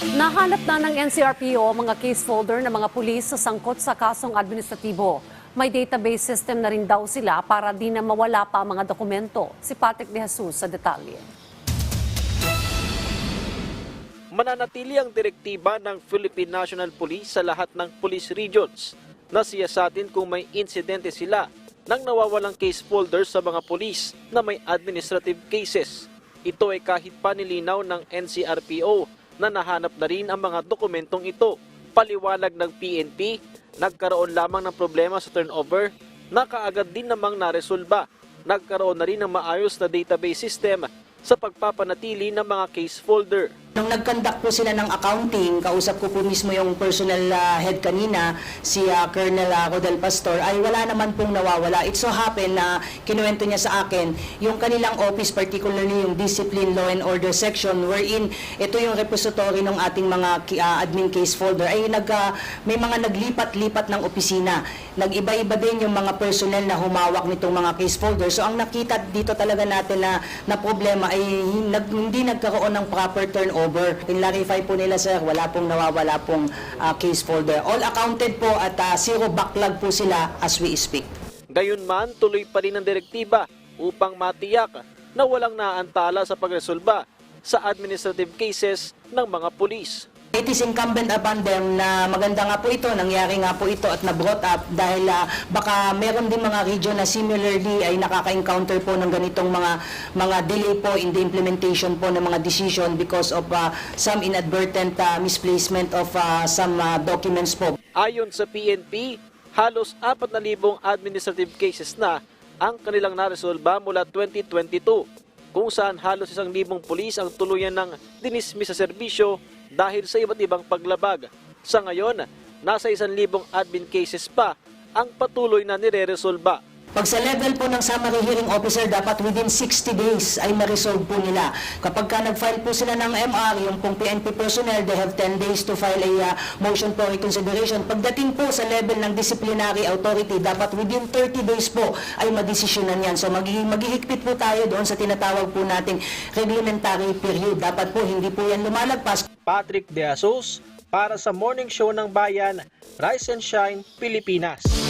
Nahanap na ng NCRPO mga case folder ng mga pulis sa sangkot sa kasong administratibo. May database system na rin daw sila para di na mawala pa ang mga dokumento. Si Patrick De Jesus sa detalye. mananatili ang direktiba ng Philippine National Police sa lahat ng police regions na siyasatin kung may insidente sila nang nawawalang case folders sa mga police na may administrative cases. Ito ay kahit panilinaw ng NCRPO na nahanap na rin ang mga dokumentong ito. Paliwanag ng PNP, nagkaroon lamang ng problema sa turnover na kaagad din namang naresolba. Nagkaroon na rin ng maayos na database system sa pagpapanatili ng mga case folder. Nung nag-conduct po sila ng accounting, kausap ko po mismo yung personal ah, head kanina, si ah, Colonel ah, Rodel Pastor, ay wala naman pong nawawala. It so happen na kinuwento niya sa akin, yung kanilang office, particularly yung Discipline, Law and Order section, wherein ito yung repository ng ating mga ah, admin case folder, ay nag, ah, may mga naglipat-lipat ng opisina. Nag-iba-iba din yung mga personnel na humawak nitong mga case folder. So ang nakita dito talaga natin na, na problema ay nag, hindi nagkaroon ng proper turnover. Pinlarify po nila sir, wala pong nawawala pong ah, case folder. All accounted po at ah, zero backlog po sila as we speak. Gayunman, tuloy pa rin ang direktiba upang matiyak na walang naantala sa pagresolba sa administrative cases ng mga pulis. It is incumbent upon them na maganda nga po ito, nangyari nga po ito at na-brought up dahil ah, baka meron din mga region na similarly ay nakaka-encounter po ng ganitong mga mga delay po in the implementation po ng mga decision because of ah, some inadvertent ah, misplacement of ah, some ah, documents po. Ayon sa PNP, halos 4,000 administrative cases na ang kanilang naresolba mula 2022 kung saan halos isang libong pulis ang tuluyan ng dinismiss sa serbisyo dahil sa iba't ibang paglabag. Sa ngayon, nasa isang libong admin cases pa ang patuloy na nire-resolba. Pag sa level po ng summary hearing officer, dapat within 60 days ay ma-resolve po nila. Kapag ka nag-file po sila ng MR, yung pong PNP personnel, they have 10 days to file a uh, motion for reconsideration. Pagdating po sa level ng disciplinary authority, dapat within 30 days po ay madesisyonan yan. So magiging maghihigpit po tayo doon sa tinatawag po nating reglementary period. Dapat po hindi po yan lumalagpas. Patrick De Asos para sa Morning Show ng Bayan, Rise and Shine, Pilipinas.